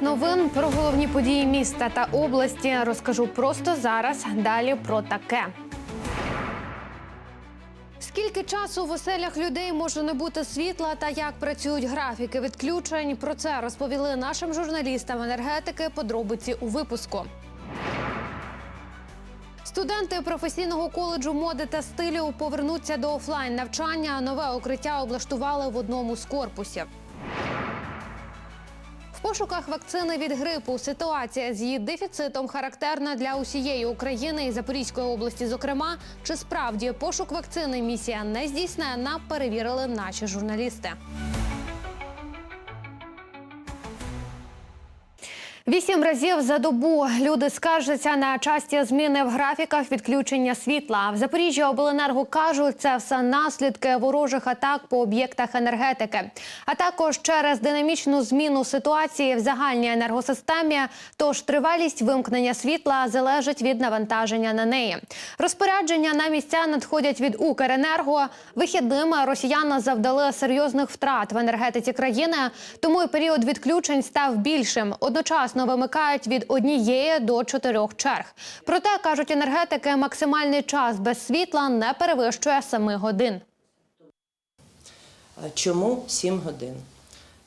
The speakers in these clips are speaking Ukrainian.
Новин про головні події міста та області розкажу просто зараз. Далі про таке. Скільки часу в оселях людей може не бути світла та як працюють графіки відключень? Про це розповіли нашим журналістам енергетики. Подробиці у випуску. Студенти професійного коледжу моди та стилю повернуться до офлайн навчання. Нове укриття облаштували в одному з корпусів. Пошуках вакцини від грипу ситуація з її дефіцитом характерна для усієї України і Запорізької області. Зокрема, чи справді пошук вакцини місія не здійснена, перевірили наші журналісти. Вісім разів за добу люди скаржаться на часті зміни в графіках відключення світла. В Запоріжжі обленерго кажуть, це все наслідки ворожих атак по об'єктах енергетики, а також через динамічну зміну ситуації в загальній енергосистемі. Тож тривалість вимкнення світла залежить від навантаження на неї. Розпорядження на місця надходять від Укренерго. Вихідними росіяни завдали серйозних втрат в енергетиці країни, тому і період відключень став більшим. Одночасно вимикають від однієї до чотирьох черг. Проте кажуть енергетики, максимальний час без світла не перевищує 7 годин. Чому 7 годин?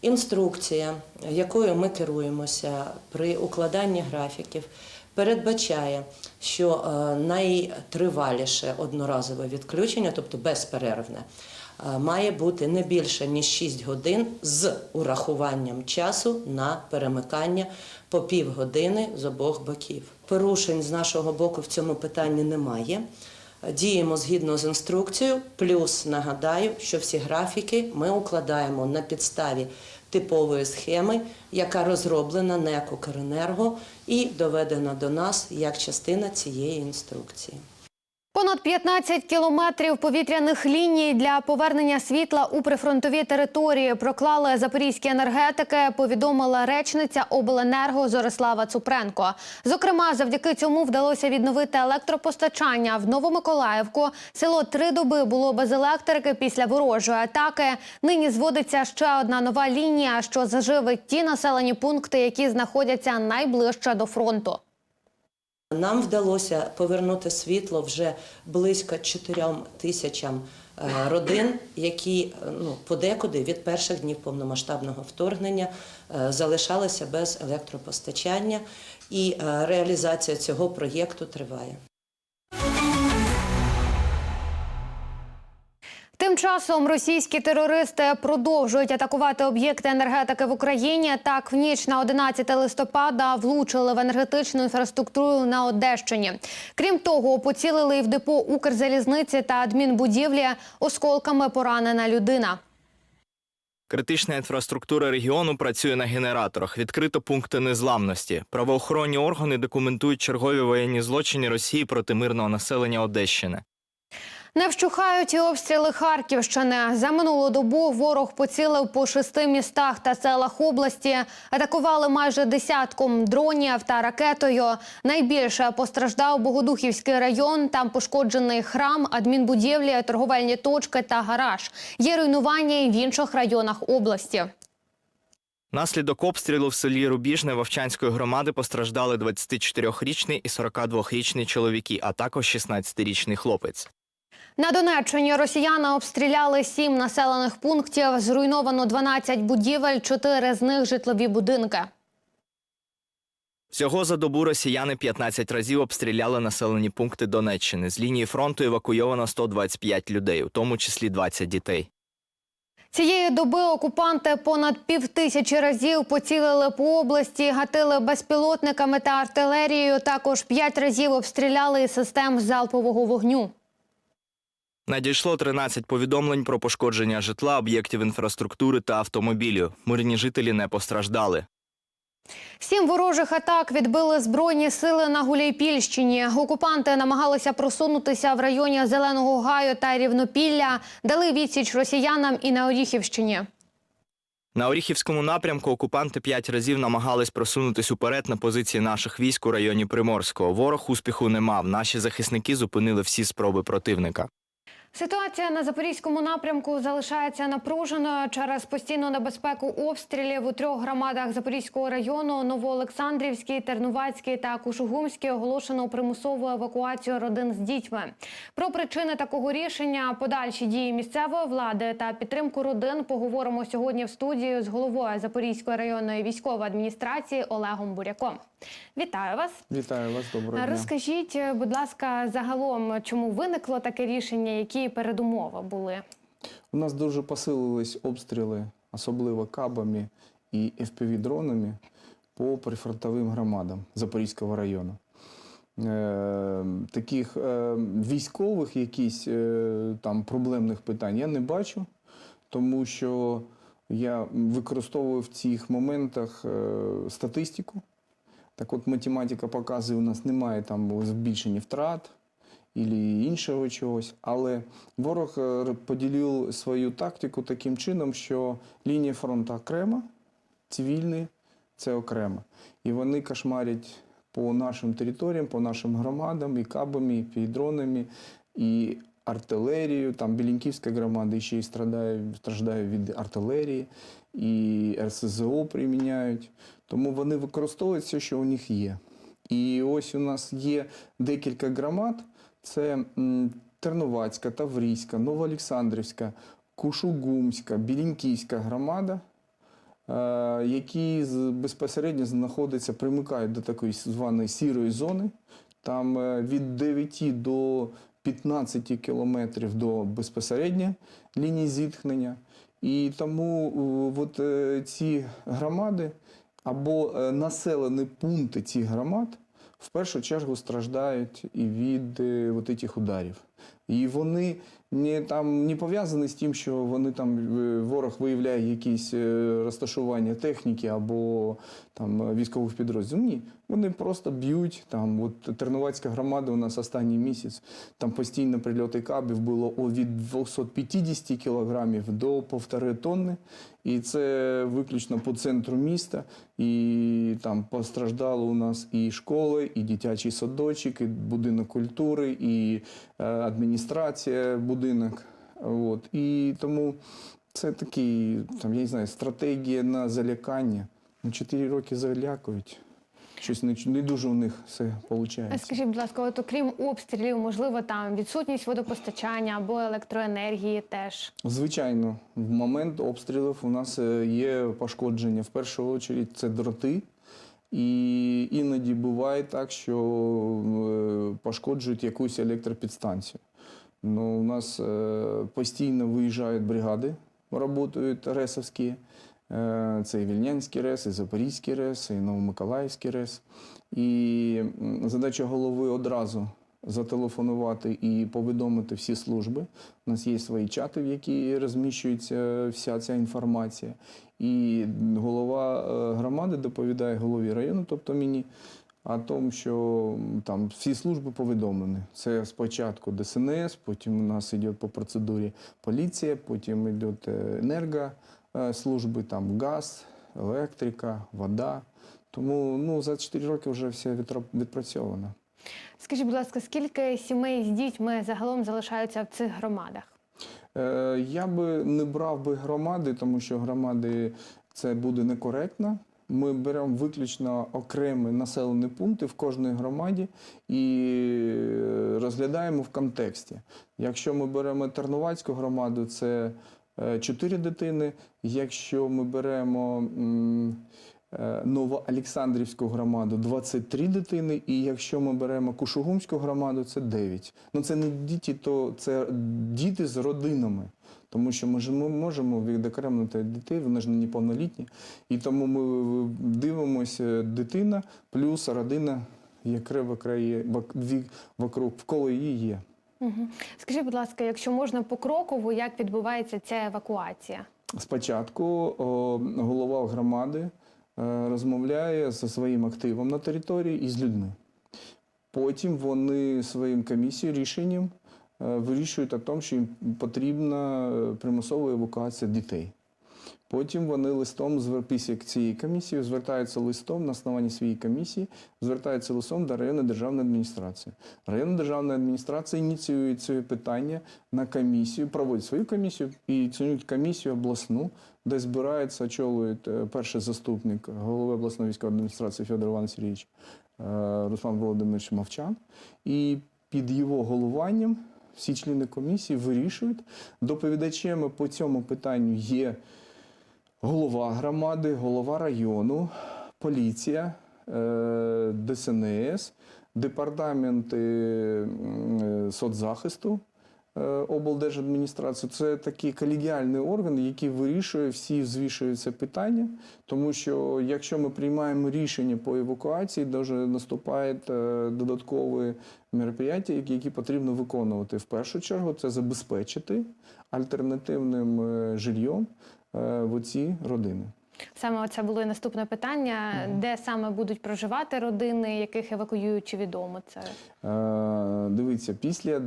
Інструкція, якою ми керуємося при укладанні графіків, передбачає, що е, найтриваліше одноразове відключення, тобто безперервне, е, має бути не більше ніж 6 годин з урахуванням часу на перемикання по півгодини з обох боків. Порушень з нашого боку в цьому питанні немає. Діємо згідно з інструкцією. Плюс нагадаю, що всі графіки ми укладаємо на підставі типової схеми, яка розроблена НЕК «Укренерго» і доведена до нас як частина цієї інструкції. Понад 15 кілометрів повітряних ліній для повернення світла у прифронтові території проклали запорізькі енергетики. Повідомила речниця обленерго Зорислава Цупренко. Зокрема, завдяки цьому вдалося відновити електропостачання в Новомиколаївку. Село три доби було без електрики після ворожої атаки. Нині зводиться ще одна нова лінія, що заживить ті населені пункти, які знаходяться найближче до фронту. Нам вдалося повернути світло вже близько 4 тисячам е, родин, які е, ну, подекуди від перших днів повномасштабного вторгнення е, залишалися без електропостачання, і реалізація цього проєкту триває. Часом російські терористи продовжують атакувати об'єкти енергетики в Україні. Так, в ніч на 11 листопада влучили в енергетичну інфраструктуру на Одещині. Крім того, поцілили і в депо Укрзалізниці та адмінбудівлі осколками поранена людина. Критична інфраструктура регіону працює на генераторах. Відкрито пункти незламності. Правоохоронні органи документують чергові воєнні злочини Росії проти мирного населення Одещини. Не вщухають і обстріли Харківщини. За минулу добу ворог поцілив по шести містах та селах області. Атакували майже десятком дронів та ракетою. Найбільше постраждав Богодухівський район. Там пошкоджений храм, адмінбудівлі, торговельні точки та гараж. Є руйнування і в інших районах області. Наслідок обстрілу в селі Рубіжне Вовчанської громади постраждали 24-річний і 42-річний чоловіки, а також 16-річний хлопець. На Донеччині росіяни обстріляли сім населених пунктів. Зруйновано 12 будівель, чотири з них житлові будинки. Всього за добу росіяни 15 разів обстріляли населені пункти Донеччини. З лінії фронту евакуйовано 125 людей, у тому числі 20 дітей. Цієї доби окупанти понад півтисячі разів поцілили по області, гатили безпілотниками та артилерією. Також п'ять разів обстріляли із систем залпового вогню. Надійшло 13 повідомлень про пошкодження житла, об'єктів інфраструктури та автомобілів. Мирні жителі не постраждали. Сім ворожих атак відбили збройні сили на Гуляйпільщині. Окупанти намагалися просунутися в районі Зеленого Гаю та Рівнопілля, дали відсіч росіянам і на Оріхівщині. На Оріхівському напрямку окупанти п'ять разів намагались просунутись уперед на позиції наших військ у районі Приморського. Ворог успіху не мав. Наші захисники зупинили всі спроби противника. Ситуація на запорізькому напрямку залишається напруженою через постійну небезпеку обстрілів у трьох громадах Запорізького району Новоолександрівський, Тернувацький та Кушугумський оголошено примусову евакуацію родин з дітьми. Про причини такого рішення, подальші дії місцевої влади та підтримку родин поговоримо сьогодні в студії з головою Запорізької районної військової адміністрації Олегом Буряком. Вітаю вас. Вітаю вас, доброго дня. Розкажіть, е, будь ласка, загалом, чому виникло таке рішення, які передумови були? У нас дуже посилились обстріли, особливо кабами і FPV-дронами по прифронтовим громадам Запорізького району. Е, таких е, військових якісь е, там проблемних питань я не бачу, тому що я використовую в цих моментах е, статистику. Так от математика показує, у нас немає там збільшення втрат і іншого чогось. Але ворог е, поділив свою тактику таким чином, що лінія фронту окрема, цивільні це окремо. І вони кошмарять по нашим територіям, по нашим громадам, і кабами, і півдронами, і артилерію. Там Білінківська громада ще й страдає, страждає від артилерії, і РСЗО приміняють. Тому вони використовують все, що у них є. І ось у нас є декілька громад: це м, Терновацька, Таврійська, Новоолександрівська, Кушугумська, Білінківська громада, е, які безпосередньо знаходяться, примикають до такої званої сірої зони. Там е, від 9 до 15 кілометрів до безпосередньо лінії зіткнення. І тому е, от, е, ці громади або населені пункти цих громад в першу чергу страждають і від от цих ударів. І вони не, там, не пов'язані з тим, що вони там е, ворог виявляє якісь е, розташування техніки або там військових підрозділів. Ні, вони просто б'ють. Там, от Тернувацька громада у нас останній місяць, там постійно прильоти кабів було від 250 кілограмів до півтори тонни. І це виключно по центру міста. І там постраждало у нас і школи, і дитячий садочок, і будинок культури, і е, адміністрація, будинок. От. І тому це такий, там, я не знаю, стратегія на залякання. Ну, Чотири роки залякують. Щось не, не дуже у них все виходить. Скажіть, будь ласка, от окрім обстрілів, можливо, там відсутність водопостачання або електроенергії теж. Звичайно, в момент обстрілів у нас е, є пошкодження. В першу чергу це дроти. І іноді буває так, що е, пошкоджують якусь електропідстанцію. Ну, у нас е, постійно виїжджають бригади, працюють ресовські. Е, Це і Вільнянський РЕС, і Запорізький РЕС, і Новомиколаївський РЕС. І задача голови одразу зателефонувати і повідомити всі служби. У нас є свої чати, в які розміщується вся ця інформація. І голова е, громади доповідає голові району, тобто мені, о тому, що там всі служби повідомлені. Це спочатку ДСНС, потім у нас йде по процедурі поліція, потім йде енергослужби, там газ, електрика, вода. Тому ну, за 4 роки вже все відпрацьовано. Скажіть, будь ласка, скільки сімей з дітьми загалом залишаються в цих громадах? Е, Я би не брав би громади, тому що громади це буде некоректно. Ми беремо виключно окремі населені пункти в кожній громаді і е, розглядаємо в контексті. Якщо ми беремо Тернувацьку громаду, це 4 дитини. Якщо ми беремо е, Новоолександрівську громаду 23 дитини, і якщо ми беремо Кушугумську громаду, це 9. Ну це не діти, то це діти з родинами. Тому що ми ж ми можемо відокремити дітей, вони ж не неповнолітні. І тому ми дивимося дитина плюс родина, яка вокруг вколо її є. Угу. Скажіть, будь ласка, якщо можна покроково, як відбувається ця евакуація? Спочатку о, голова громади е, розмовляє зі своїм активом на території і з людьми. Потім вони своїм комісією рішенням вирішують о тому, що їм потрібна е, примусова евакуація дітей. Потім вони листом після цієї комісії звертаються листом на основанні своєї комісії, звертаються листом до районної державної адміністрації. Районна державна адміністрація ініціює це питання на комісію, проводить свою комісію і ініціюють комісію обласну, де збирається, очолює е, перший заступник голови обласної військової адміністрації Федор Іван Сергійович е, Руслан Володимирович Мовчан. І під його головуванням всі члени комісії вирішують. Доповідачами по цьому питанню є голова громади, голова району, поліція, е, ДСНС, департаменти е, соцзахисту е, облдержадміністрації. Це такий колегіальний орган, який вирішує всі це питання. Тому що якщо ми приймаємо рішення по евакуації, дуже наступають е, додаткові мероприятия, які, потрібно виконувати. В першу чергу це забезпечити альтернативним е, жильйом в оці родини. Саме це було і наступне питання: де саме будуть проживати родини, яких евакуюють, чи відомо це? Е, Дивіться, після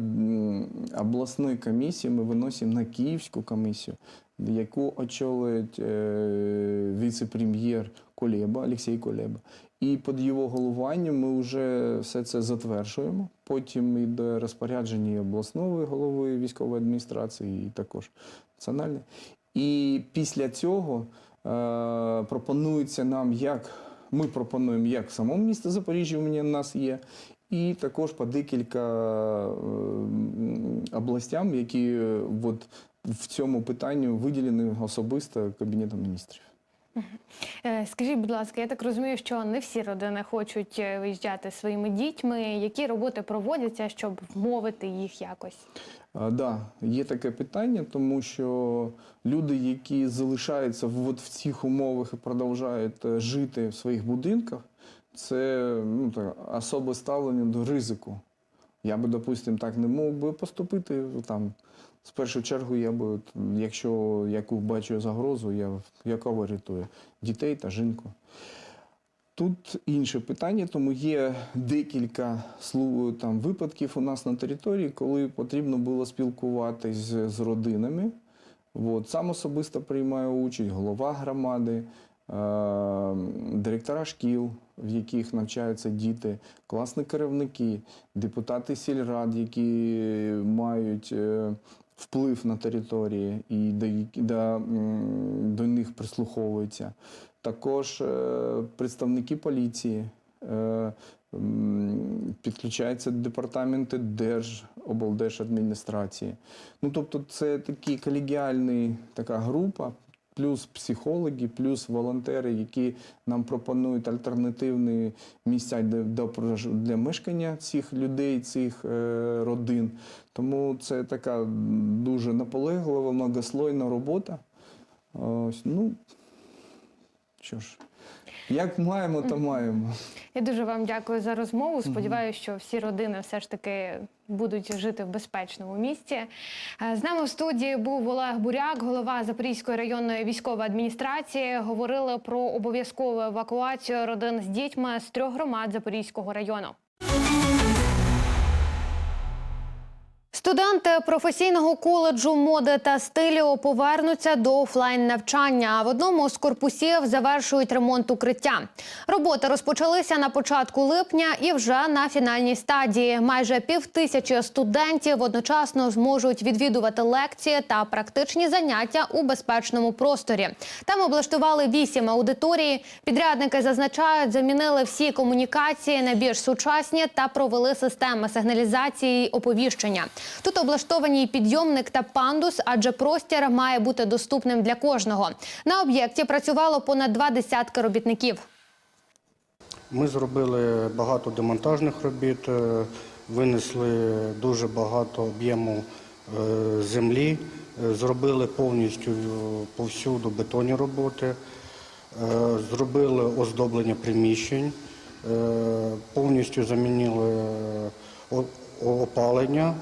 обласної комісії ми виносимо на Київську комісію, яку очолює е, віце-прем'єр Колеба, Олексій Колеба. І під його головуванням ми вже все це затверджуємо. Потім йде розпорядження обласної голови військової адміністрації, і також національної. І після цього е, пропонується нам, як ми пропонуємо, як в самому місті Запоріжжя у мене нас є, і також по декілька е, областям, які е, от в цьому питанні виділені особисто Кабінетом міністрів. Е, Скажіть, будь ласка, я так розумію, що не всі родини хочуть е, виїжджати своїми дітьми. Які роботи проводяться, щоб вмовити їх якось? Так, да, є таке питання, тому що люди, які залишаються в, от в цих умовах і продовжують е, жити в своїх будинках, це ну, так, особе ставлення до ризику. Я би, допустимо, так не мог би поступити. Там, з першу чергу, я би, якщо яку бачу загрозу, я якого рятую дітей та жінку. Тут інше питання, тому є декілька там, випадків у нас на території, коли потрібно було спілкуватись з, родинами. От, сам особисто приймаю участь, голова громади, е- директора шкіл, в яких навчаються діти, класні керівники, депутати сільрад, які мають е, вплив на території і до, до, до них прислуховуються також е, представники поліції, е, підключаються департаменти Держ, облдержадміністрації. Ну, тобто, це такий колегіальний така група, плюс психологи, плюс волонтери, які нам пропонують альтернативні місця для, для, мешкання цих людей, цих е, родин. Тому це така дуже наполеглива, многослойна робота. Ось, ну, що ж, як маємо, то маємо. Я дуже вам дякую за розмову. Сподіваюся, що всі родини все ж таки будуть жити в безпечному місці. Е, З нами в студії був Олег Буряк, голова Запорізької районної військової адміністрації. Говорили про обов'язкову евакуацію родин з дітьми з трьох громад Запорізького району. Студенти професійного коледжу моди та стилю повернуться до офлайн навчання. В одному з корпусів завершують ремонт укриття. Роботи розпочалися на початку липня і вже на фінальній стадії. Майже півтисячі студентів одночасно зможуть відвідувати лекції та практичні заняття у безпечному просторі. Там облаштували вісім аудиторій. Підрядники зазначають, замінили всі комунікації на більш сучасні та провели системи сигналізації й оповіщення. Тут облаштовані підйомник та пандус, адже простір має бути доступним для кожного. На об'єкті працювало понад два десятки робітників. Ми зробили багато демонтажних робіт, е, винесли дуже багато об'єму е, землі, е, зробили повністю повсюду бетонні роботи, зробили оздоблення приміщень, повністю замінили опалення.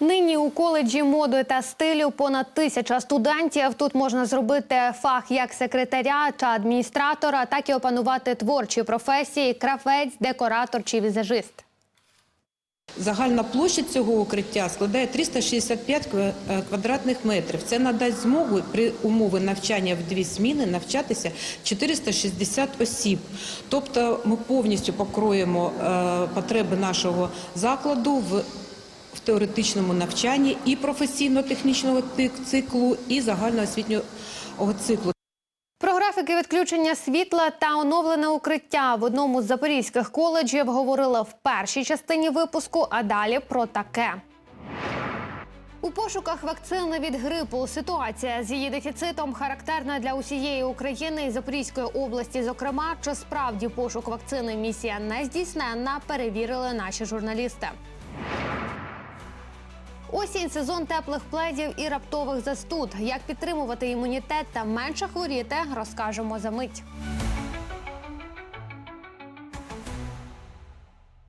Нині у коледжі моди та стилю понад тисяча студентів. Тут можна зробити фах як секретаря та адміністратора, так і опанувати творчі професії крафець, декоратор чи візажист. Загальна площа цього укриття складає 365 ква- е, квадратних метрів. Це надасть змогу при умови навчання в дві зміни навчатися 460 осіб. Тобто ми повністю покроємо е, потреби нашого закладу в в теоретичному навчанні і професійно-технічного циклу, і загальноосвітнього циклу. Про графіки відключення світла та оновлене укриття в одному з запорізьких коледжів говорили в першій частині випуску, а далі про таке. У пошуках вакцини від грипу ситуація з її дефіцитом характерна для усієї України і Запорізької області. Зокрема, чи справді пошук вакцини місія не здійсненна, перевірили наші журналісти. Осінь сезон теплих пледів і раптових застуд. Як підтримувати імунітет та менше хворіти, розкажемо за мить.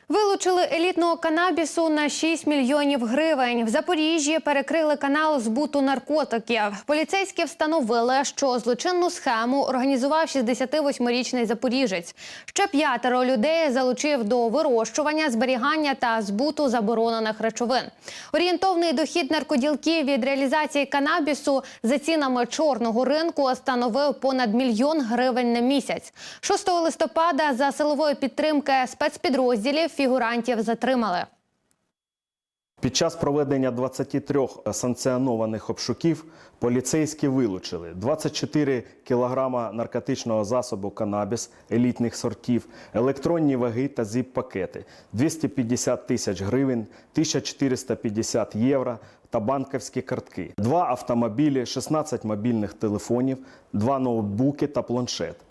Вилучили елітного канабісу на 6 мільйонів гривень. В Запоріжжі перекрили канал збуту наркотиків. Поліцейські встановили, що злочинну схему організував 68-річний запоріжець. Ще п'ятеро людей залучив до вирощування, зберігання та збуту заборонених речовин. Орієнтовний дохід наркоділків від реалізації канабісу за цінами чорного ринку становив понад мільйон гривень на місяць. 6 листопада за силової підтримки спецпідрозділів фігурантів затримали. Під час проведення 23 санкціонованих обшуків поліцейські вилучили 24 кілограма наркотичного засобу канабіс елітних сортів, електронні ваги та зіп-пакети, 250 тисяч гривень, 1450 євро та банківські картки, два автомобілі, 16 мобільних телефонів, два ноутбуки та планшет.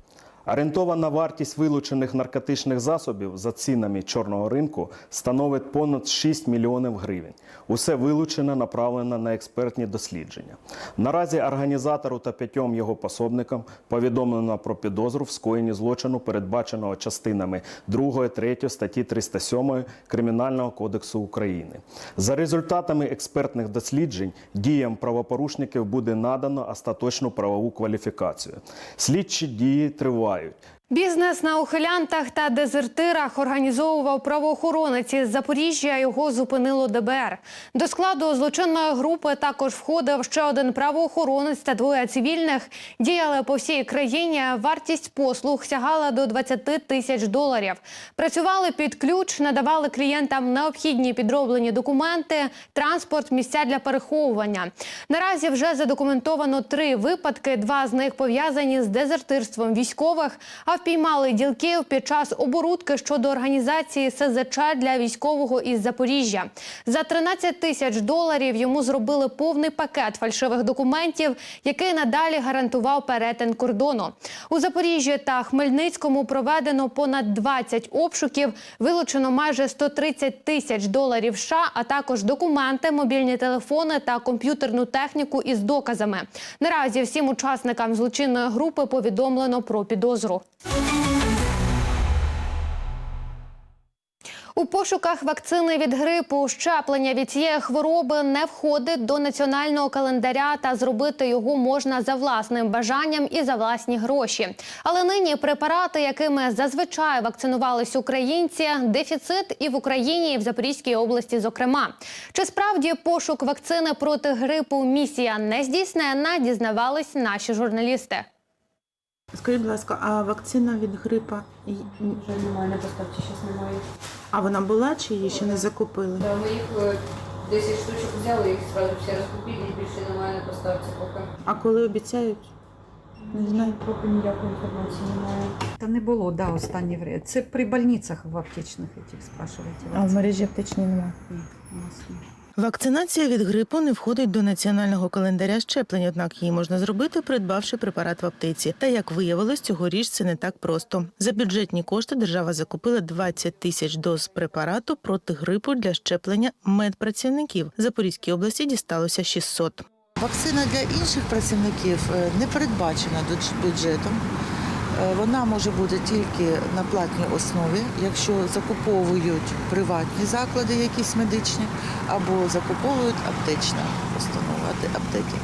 Орієнтована вартість вилучених наркотичних засобів за цінами чорного ринку становить понад 6 мільйонів гривень. Усе вилучене направлено на експертні дослідження. Наразі організатору та п'ятьом його пособникам повідомлено про підозру в скоєнні злочину, передбаченого частинами 2, 3 статті 307 Кримінального кодексу України. За результатами експертних досліджень діям правопорушників буде надано остаточну правову кваліфікацію. Слідчі дії тривають впливають. Бізнес на ухилянтах та дезертирах організовував правоохоронець із Запоріжжя. Його зупинило ДБР. До складу злочинної групи також входив ще один правоохоронець та двоє цивільних. Діяли по всій країні. Вартість послуг сягала до 20 тисяч доларів. Працювали під ключ, надавали клієнтам необхідні підроблені документи, транспорт, місця для переховування. Наразі вже задокументовано три випадки. Два з них пов'язані з дезертирством військових. А впіймали ділків під час оборудки щодо організації СЗЧ для військового із Запоріжжя. За 13 тисяч доларів йому зробили повний пакет фальшивих документів, який надалі гарантував перетин кордону. У Запоріжжі та Хмельницькому проведено понад 20 обшуків, вилучено майже 130 тисяч доларів США, а також документи, мобільні телефони та комп'ютерну техніку із доказами. Наразі всім учасникам злочинної групи повідомлено про підозру. У пошуках вакцини від грипу щеплення від цієї хвороби не входить до національного календаря та зробити його можна за власним бажанням і за власні гроші. Але нині препарати, якими зазвичай вакцинувались українці, дефіцит і в Україні, і в Запорізькій області, зокрема. Чи справді пошук вакцини проти грипу місія не здійснена, дізнавались наші журналісти. Скажіть, будь ласка, а вакцина від грипа Вже немає на поставці, зараз немає. а вона була чи її ще не закупили? Да, ми їх е, 10 штучок взяли, їх одразу всі розкупили, і більше немає на поставці поки. А коли обіцяють? Не знаю. Поки ніякої інформації немає. Та не було, да, останнє время. Це при больницях в аптечних этих спрашиваете. А в мережі аптечній немає. Ні, у нас ні. Вакцинація від грипу не входить до національного календаря щеплень, однак її можна зробити, придбавши препарат в аптеці. Та як виявилось, цьогоріч це не так просто. За бюджетні кошти держава закупила 20 тисяч доз препарату проти грипу для щеплення медпрацівників. Запорізькій області дісталося 600. Вакцина для інших працівників е, не передбачена бюджетом. Е, Вона може бути тільки на платній основі, якщо закуповують приватні заклади, якісь медичні, або закуповують аптечна установа, аптеки.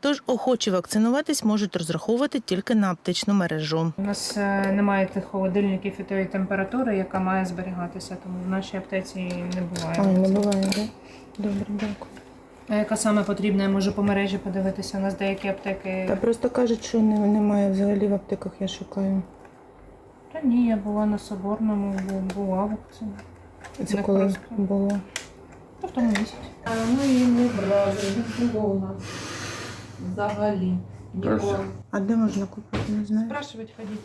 Тож охочі вакцинуватись можуть розраховувати тільки на аптечну мережу. У нас е, немає тих холодильників і тої температури, яка має зберігатися, тому в нашій аптеці не буває. А, не буває, так? Добре, дякую. А яка саме потрібна, я можу по мережі подивитися. У нас деякі аптеки. Та просто кажуть, що немає взагалі в аптеках, я шукаю. Та ні, я була на Соборному, бу- була вакцина. Не просто. було? Та в тому місяці. Ми її не брали, нас взагалі. Ніколи. А де можна купити, не знаю. Спрашивать ходіть.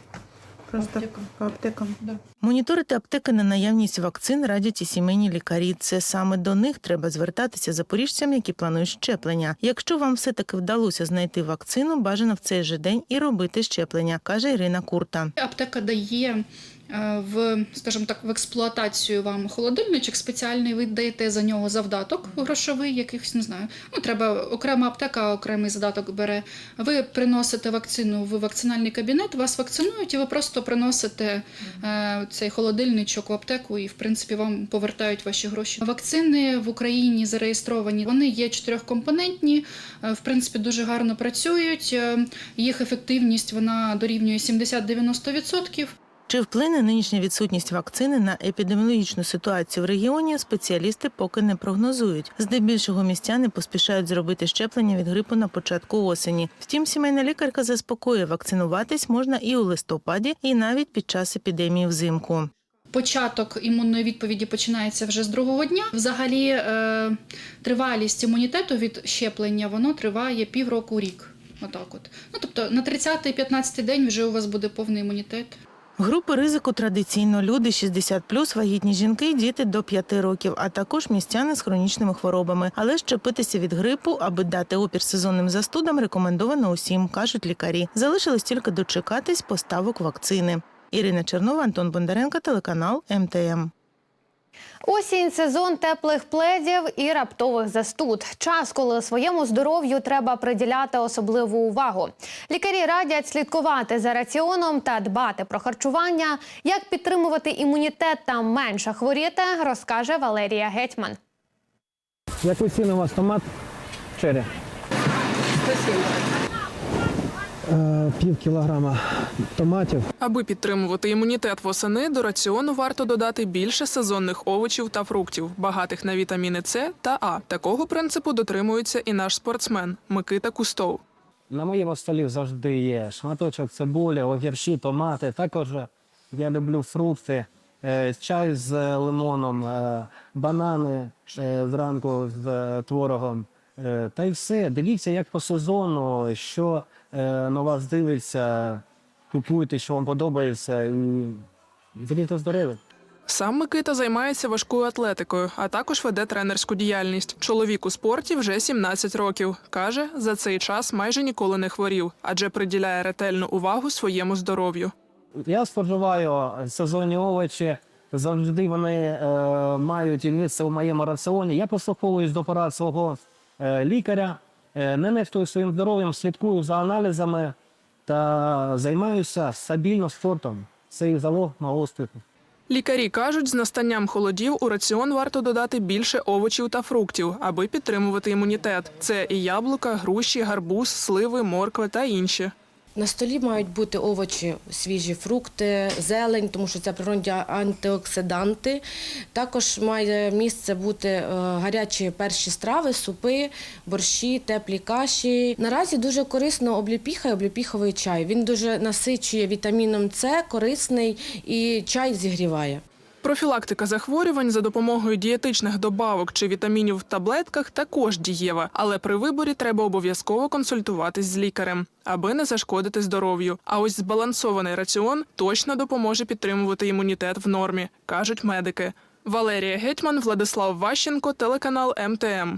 Просто по аптекам. Моніторити аптеки на наявність вакцин радять і сімейні лікарі. Це саме до них треба звертатися запоріжцям, які планують щеплення. Якщо вам все таки вдалося знайти вакцину, бажано в цей же день і робити щеплення, каже Ірина Курта. Аптека дає в, скажімо так, в експлуатацію вам холодильничок спеціальний, ви даєте за нього завдаток грошовий, якихось не знаю. Ну, треба окрема аптека, окремий задаток бере. Ви приносите вакцину в вакцинальний кабінет, вас вакцинують, і ви просто приносите е, цей холодильничок в аптеку, і в принципі вам повертають ваші гроші. Вакцини в Україні зареєстровані. Вони є чотирьохкомпонентні, е, в принципі, дуже гарно працюють. Е, Їх ефективність вона дорівнює 70-90%. Чи вплине нинішня відсутність вакцини на епідеміологічну ситуацію в регіоні? Спеціалісти поки не прогнозують. Здебільшого містяни поспішають зробити щеплення від грипу на початку осені. Втім, сімейна лікарка заспокоює, вакцинуватись можна і у листопаді, і навіть під час епідемії взимку. Початок імунної відповіді починається вже з другого дня. Взагалі, е, тривалість імунітету від щеплення воно триває півроку рік. Отак, от ну тобто на 30-15 день вже у вас буде повний імунітет. Групи ризику традиційно люди 60+, вагітні жінки діти до 5 років, а також містяни з хронічними хворобами. Але щепитися від грипу, аби дати опір сезонним застудам, рекомендовано усім, кажуть лікарі. Залишилось тільки дочекатись поставок вакцини. Ірина Чернова, Антон Бондаренко, телеканал МТМ. Осінь сезон теплих пледів і раптових застуд. Час, коли своєму здоров'ю треба приділяти особливу увагу. Лікарі радять слідкувати за раціоном та дбати про харчування. Як підтримувати імунітет та менше хворіти, розкаже Валерія Гетьман. Яку ціну у вас томат? Черрі? 170. Пів кілограма томатів. Аби підтримувати імунітет восени, до раціону варто додати більше сезонних овочів та фруктів, багатих на вітаміни С та А. Такого принципу дотримується і наш спортсмен Микита Кустов. На моєму столі завжди є шматочок цибулі, огірші, томати. Також я люблю фрукти, е, чай з лимоном, е, банани е, зранку з е, творогом. Е, Та й все. Дивіться, як по сезону, що е, на вас дивиться, купуйте, що вам подобається, і будете здорові. Сам Микита займається важкою атлетикою, а також веде тренерську діяльність. Чоловік у спорті вже 17 років. Каже, за цей час майже ніколи не хворів, адже приділяє ретельну увагу своєму здоров'ю. Я споживаю сезонні овочі. Завжди вони е, мають місце в моєму раціоні. Я послуховуюсь до порад свого е, лікаря, е, не нехтую своїм здоров'ям, слідкую за аналізами та займаюся стабільно спортом. Це і залог мого успіху. Лікарі кажуть, з настанням холодів у раціон варто додати більше овочів та фруктів, аби підтримувати імунітет. Це і яблука, груші, гарбуз, сливи, моркви та інші. На столі мають бути овочі, свіжі фрукти, зелень, тому що це природні антиоксиданти. Також має місце бути е, гарячі перші страви, супи, борщі, теплі каші. Наразі дуже корисно обліпіха і обліпіховий чай. Він дуже насичує вітаміном С, корисний і чай зігріває. Профілактика захворювань за допомогою дієтичних добавок чи вітамінів в таблетках також дієва, але при виборі треба обов'язково консультуватись з лікарем, аби не зашкодити здоров'ю. А ось збалансований раціон точно допоможе підтримувати імунітет в нормі, кажуть медики. Валерія Гетьман, Владислав Ващенко, телеканал МТМ.